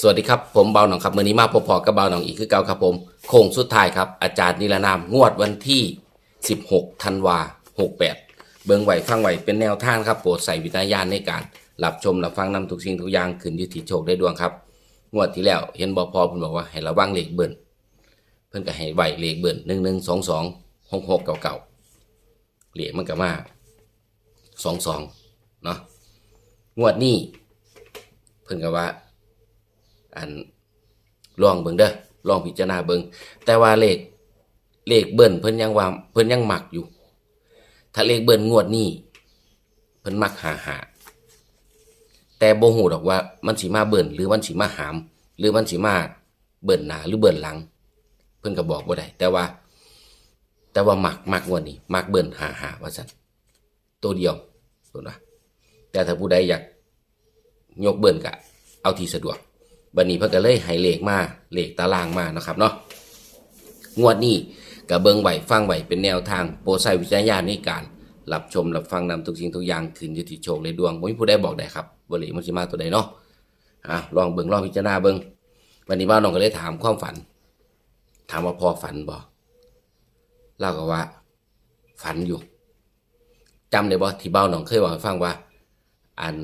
สวัสดีครับ ผมเบาหนองครับมือนี้มาพบพอกับเบาหนองอีกคือเก่าครับผมโค้งสุดท้ายครับ อาจารย์นิรนามงวดวันที่ 16ธันวา68 เบิ่งไหวฟังไหวเป็นแนวทางครับโปรดใส่วิจารณญาณในการรับชมรับฟังนำทุกสิ่งทุกอย่างขึ้นยู่ที่โชคได้ดวงครับ งวดที่แล้วเห็นบอพอเพิ่นบอกว่าให้ระวังเลขเบิ่นเพิ่นก็ให้ไหวเลขเบิ่นหนึ่งหนึ่งสองสองหกหกเก่าเก่าๆเลขมันก็มาสองสองเนาะงวดนี้เพิ่นก็ว่า อันลองเบิ่งเด้อลองพิจารณาเบิ่งแต่ว่าเลขเลขเบิ่นเพิ่นยังว่าเพิ่นยังหมักอยู่ ถ้าเลขเบิ่นงวดนี้เพิ่นมักหาหาแต่บ่ฮู้ดอกว่ามันสิมาเบิ่นหรือมันสิมาหาม หรือมันสิมาเบิ่นหน้าหรือเบิ่นหลัง เพิ่นก็บอกบ่ได้แต่ว่า แต่ว่าหมักหมักงวดนี้มักเบิ่นหาหาว่าซั่นตัวเดียวเพิ่นว่าแต่ถ้าผู้ใดอยากยกเบิ่นก็เอาที่สะดวก บันนี้เพิ่นก็เลยให้เลขมาเลขตารางมานะครับเนาะงวดนี้ก็เบิงไหวฟังไหวเป็นแนวทางโปรดใช้วิจารณญาณในการรับชมรับฟังนำทุกสิ่งทุกอย่างขึ้นอยู่ที่โชคในดวงบ่มีผู้ใดบอกได้ครับว่าเลขมันสิมาตัวใดเนาะอะลองเบิงลองพิจารณาเบิงวันนี้บ้านน้องก็เลยถามความฝัน ถามว่าพอฝันบ่เล่าก็ว่า ฝันอยู่จำได้บ่ที่บ้าน้องเคยบอกให้ฟังว่า อัน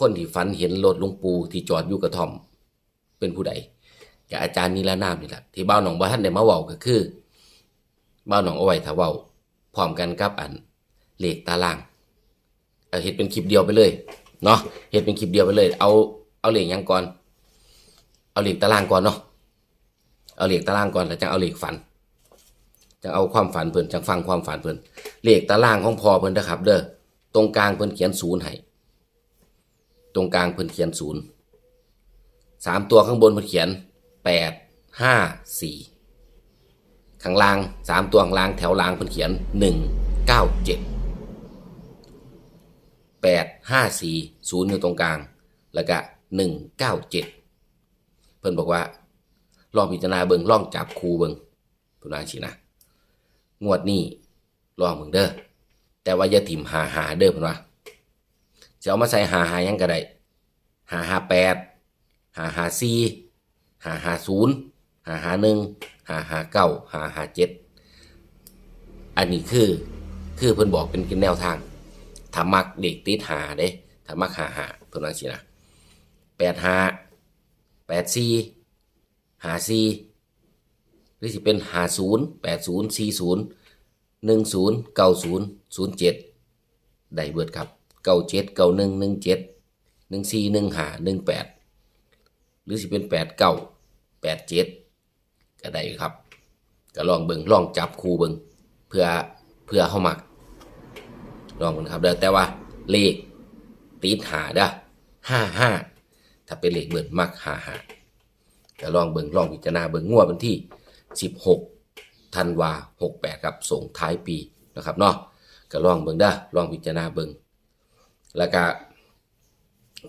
คนที่ฝันเห็นรถหลุงปูที่จอดอยู่กระท่อม เป็นผู้ใดกับอาจารย์นิรนามนี่แหละที่บ้าหนองบ่ท่านได้มาเว้าก็คือบ้าหนองเอาไว้ถ้าเว้าพร้อมกันกับอันเลขตารางเอาเฮ็ดเป็นคลิปเดียวไปเลยเนาะเฮ็ดเป็นคลิปเดียวไปเลย เอาเอาเหลขหยังก่อน เอาเหลขตารางก่อนเนาะเอาเหลขตารางก่อนแล้วจะเอาเหลขฝัน จะเอาความฝันเพิ่นจังฟังความฝันเพิ่นเหลขตารางของพอเพิ่นนะครับ เด้อตรงกลางเพิ่นเขียนศูนย์ให้ ตรงกลางเพิ่นเขียนศูนย์สามตัวข้างบนเพิ่นเขียนแปดห้าสี่ข้างล่างสามตัวข้างล่างแถวล่างเพิ่นเขียนหนึ่งเก้าเจ็ดแปดห้าสี่ศูนย์อยู่ตรงกลาง แล้วก็หนึ่งเก้าเจ็ดเพิ่นบอกว่า ลองพิจารณาเบิงลองจับคูเบิงพิ่นว่าสินะงวดนี้ลองเบิงเด้อแต่ว่าอย่าถิ่มหาหาเด้อพิ่นว่า จะเอามาใส่หาหายังก็ได้หาหาแปดหาหาสี่หาหาศูนย์หาหาหนึ่งหาหาเก้าหาหาเจ็ดอันนี้คือคือเพิ่นบอกเป็นแนวทางถ้ามักเด็กติดหาเด้ถ้ามักหาหาเพิ่นว่าสินะแปดหาแปดสี่หาสี่หรือสิเป็นหาศูนย์แปดศูนย์สี่ศูนย์หนึ่งศูนย์เก้าศูนย์ศูนย์เจ็ดได้เบิดครับ เก้าเจ็ดเก้าหนึ่งหนึ่งเจ็ดหนึ่งสี่หนึ่งห้าหนึ่งแปดหรือสิเป็นแปดเก้าแปดเจ็ดก็ได้ครับก็ลองเบิงลองจับคู่เบิงเพื่อเพื่อเข้ามักลองกันครับเด้อแต่ว่าเลขตีดหาเด้อห้าห้าถ้าเป็นเลขเบิดมักห้าห้าก็ลองเบิงลองพิจารณาเบิงงวดวันที่สิบหกธันวาหกแปดครับส่งท้ายปีนะครับเนาะก็ลองเบิงเด้อลองพิจารณาเบิง แล้วก็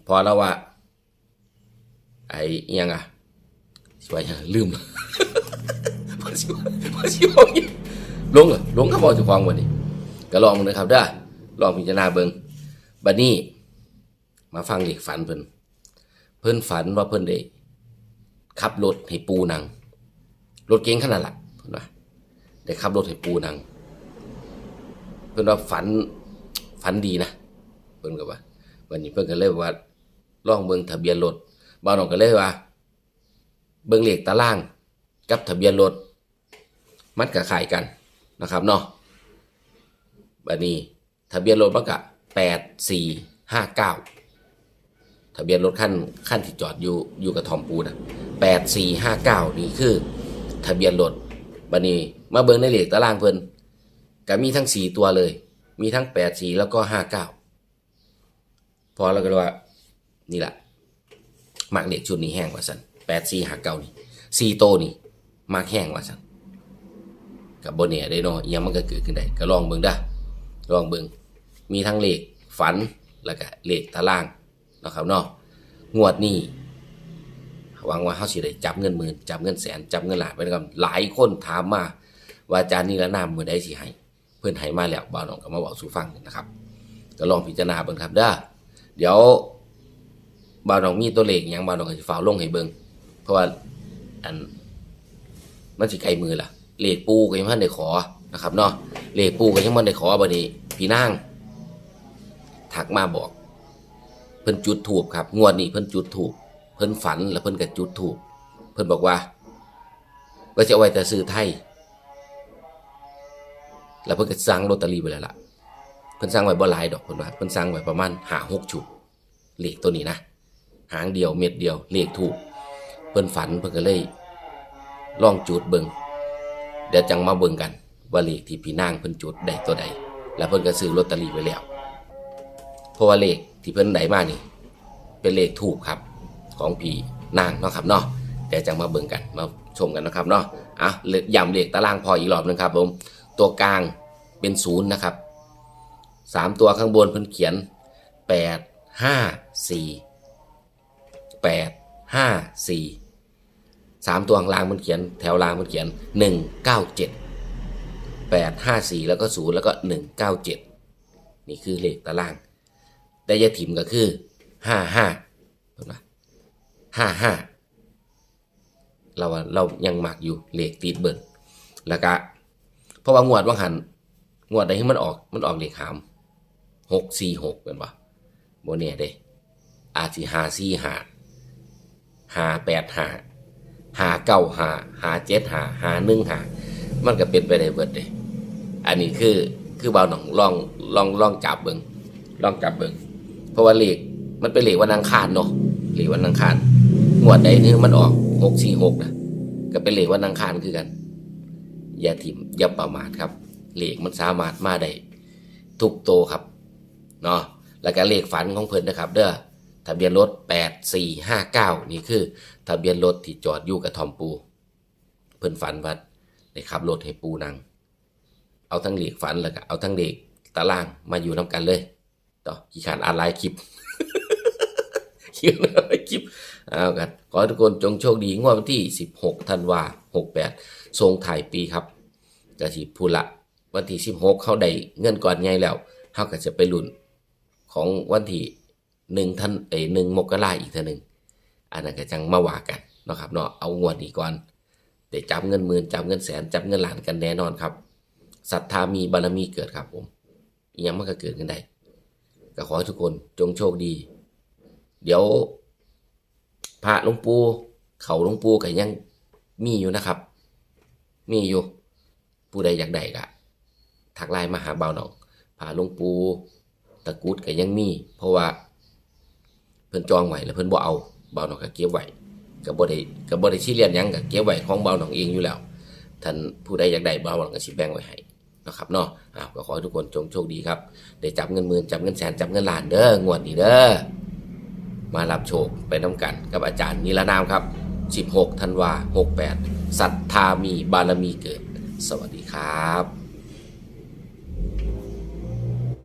พอแล้วว่าไอ้ยังอะสวยยังลืมพอสิวพอสิว่าอีกลงเหรอลงก็บอกจะฟังวันนี้ก็ลองมึงนะครับเด้อลองพิจารณาเบิงบัดนี้ มาฟังเด็กฝันเพิ่นเพิ่นฝันว่าเพิ่นได้ขับรถให้ปูนังรถเก๋งขนาดละเพิ่นว่าได้ขับรถให้ปูนังเพิ่นว่าฝันฝันดีนะ เพิ่นก็ว่าวันนี้เพิ่นก็เลยว่าลองเบิ่งทะเบียนรถบ่าวน้องก็เลยว่า เบิ่งเลขตาราง กับทะเบียนรถมันก็คล้ายกันนะครับเนาะบัดนี้ทะเบียนรถมันก็8459ทะเบียนรถคันคันที่จอดอยู่อยู่กับทอมปูนะ8459นี่คือ ทะเบียนรถบัดนี้มาเบิ่งในเลขตารางเพิ่นก็มีทั้งสี่ตัวเลย มีทั้ง84แล้วก็59 พอแล้วก็เลยว่า นี่แหละมักเด็กชุดนี้แห้งกว่าสันแปดสี่หักเก่านี่สี่โตนี่มักแห้งกว่าสันกับโบเนียได้เนาะยังมันก็เกิดขึ้นได้ก็ลองเบิ่งได้ลองเบิ่งมีทั้งเลขฝันแล้วก็เลขตารางนะครับเนาะงวดนี้หวังว่าเฮาสิได้จับเงินหมื่นจับเงินแสนจับเงินล้านไปนะครับหลายคนถามมาว่าอาจารย์นิรนามมือใดสิให้เพิ่อนให้มาแล้วบ่าวน้องก็มาบอกสู่ฟังนะครับ ก็ลองพิจารณาเบิ่งครับเด้อ เดี๋ยวบาวน้องมีตัวเลขหยังบาวน้องก็สิฟ้าวลงให้เบิงเพราะว่าอันมันสิไกลมือล่ะเลขปูก็ยังพันได้ขอนะครับเนาะเลขปูก็ยังบ่ได้ขอบัดนี้พี่นางทักมาบอก เพิ่นจุดถูกครับ งวดนี้เพิ่นจุดถูกเพิ่นฝันแล้วเพิ่นก็จุดถูกเพิ่นบอกว่าก็จะเอาไว้แต่ซื้อไทยแล้วเพิ่นก็สั่งลอตเตอรี่ไว้แล้วล่ะ พิ่นสั่งไว้บ่หลายดอกเพิ่นว่าเพิ่นสั่งไว้ประมาณ5 6ชุดเลขตัวนี้นะหางเดียวเม็ดเดียวเลขถูกเพิ่นฝันเพิ่นก็เลยล่องจุดเบิ่งเดี๋ยวจังมาเบิ่งกัน ว่าเลขที่พี่นางเพิ่นจุดได้ตัวใดแล้วเพิ่นก็ซื้อลอตเตอรี่ไว้แล้วเพราะว่าเลขที่เพิ่นได้มานี่ เป็นเลขถูกครับของพี่นางเนาะครับเนาะเดี๋ยวจังมาเบิ่งกันมาชมกันนะครับเนาะอะย้ำเลขตารางพออีกรอบหนึงครับผมตัวกลางเป็นศูนย์นะครับ สามตัวข้างบนเพิ่นเขียนแปดห้าสี่แปดห้าสี่สามตัวข้างล่างมันเขียนแถวล่างมันเขียนหนึ่งเก้าเจ็ดแปดห้าสี่แล้วก็ศูนย์แล้วก็หนึ่งเก้าเจ็ดนี่คือเลขตาราง แต่ยาถิ่มก็คือห้าห้าเห็นปะห้าห้าเราเรายังหมักอยู่เลขติดเบิร์แล้วก็เพราะว่างวดว่างหันงวดใดที่มันออกมันออกเลขหาม หกสี่หกเป็นปะโมเน่เด้อาจสิหาสี่หาหาแปดหาหาเก้าหาหาเจ็ดหาหาหนึ่งหามันก็เป็นไปได้เบิดเด้อันนี้คือคือเบาหนองลองลองลองจับเบิงลองจับเบิงเพราะว่าเหลขมันเป็นเหลขวันอังคารเนาะเหลขวันอังคารงวดใดนี่มันออกหกสี่หกนะก็เป็นเหลขวันอังคารคือกัน อย่าถิ่มอย่าประมาทครับเหลขมันสามารถมาได้ทุกโตครับ เนาะแล้วก็เลขฝันของเพิ่นนะครับ เด้อทะเบียนรถแปดสี่ห้าเก้านี่คือทะเบียนรถที่จอดอยู่กับทอมปู เพิ่นฝันว่าได้ขับรถให้ปูนั่งเอาทั้งเลขฝันแล้วก็เอาทั้งเลขตารางมาอยู่นํกันเลยต่อขี้ขานอ่านไลน์คลิปเขียนอะไรคลิปเอากันขอทุกคนจงโชคดีงวดวันที่ 16ธันวา68ทรงถ่ายปีครับจะสิพูละวันที่ 16 เขาได้เงินก่อนไงแล้วเขาก็จะไปลุ้น ของวันที่หนึ่งท่านเอ้หนึ่งมกราอีกเท่านึงอันนั้นก็จังมาว่ากันนะครับเนาะเอางวดนี้ก่อนได้จับเงินหมื่นจับเงินแสนจับเงินล้านกันแน่นอนครับศรัทธามีบารมีเกิดครับผมอิหยังมันก็เกิดขึ้นได้ก็ขอให้ทุกคนจงโชคดี เดี๋ยวพระหลวงปู่เขาหลวงปู่ก็ยังมีอยู่นะครับ มีอยู่ ผู้ใดอยากได้ก็ทักไลน์มาหาเบาหน่องพระหลวงปู่ ตะกรุดก็ยังมี เพราะว่า เพิ่นจองไว้แล้วเพิ่นบ่เอาเบาหนองก็เก็บไว้ก็บ่ได้ก็บ่ได้ชี้เรียนยังก็เก็บไว้ของเบาหนองเองอยู่แล้วท่านผู้ใดอยากได้เบาหนองก็สิแบ่งไว้ให้นะครับเนาะอ้าวก็ขอให้ทุกคนจงโชคดีครับ ได้จับเงินหมื่นจับเงินแสนจับเงินล้านเด้องวดนี้เด้อ มารับโชคไปน้ำกันกับอาจารย์นิรนามครับ 16ธันวา68ศรัทธามีบารมีเกิด สวัสดีครับ